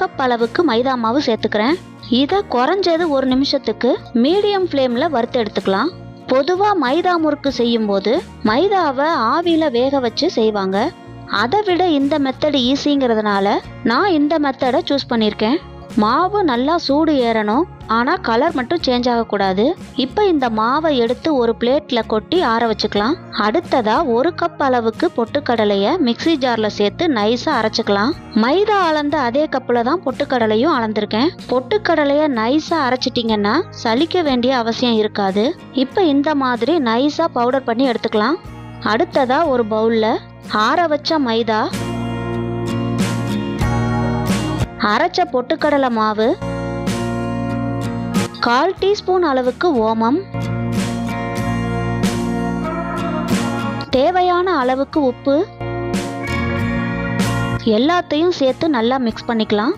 Cup அளவுக்கு மைதா மாவு சேர்த்துக்கிறேன். இதை குறைஞ்சது ஒரு நிமிஷத்துக்கு மீடியம் ஃப்ளேமில் வறுத்து எடுத்துக்கலாம். பொதுவாக மைதா முறுக்கு செய்யும்போது மைதாவை ஆவியில் வேக வச்சு செய்வாங்க. அதை விட இந்த மெத்தடு ஈஸிங்கிறதுனால நான் இந்த மெத்தடை சூஸ் பண்ணியிருக்கேன். மாவு நல்லா சூடு ஏறணும். ஆனால் கலர் மட்டும் சேஞ்ச் ஆகக்கூடாது. இப்போ இந்த மாவை எடுத்து ஒரு பிளேட்டில் கொட்டி ஆற வச்சுக்கலாம். அடுத்ததாக ஒரு கப் அளவுக்கு பொட்டுக்கடலையை மிக்ஸி ஜாரில் சேர்த்து நைஸாக அரைச்சிக்கலாம். மைதா அளந்த அதே கப்பில் தான் பொட்டுக்கடலையும் அளந்திருக்கேன். பொட்டுக்கடலையை நைஸாக அரைச்சிட்டிங்கன்னா சலிக்க வேண்டிய அவசியம் இருக்காது. இப்போ இந்த மாதிரி நைஸாக பவுடர் பண்ணி எடுத்துக்கலாம். அடுத்ததாக ஒரு பவுலில் ஆற வச்ச மைதா அரைச்ச பொட்டுக்கடலை மாவு கால் டீஸ்பூன் அளவுக்கு ஓமம் தேவையான அளவுக்கு உப்பு எல்லாத்தையும் சேர்த்து நல்லா மிக்ஸ் பண்ணிக்கலாம்.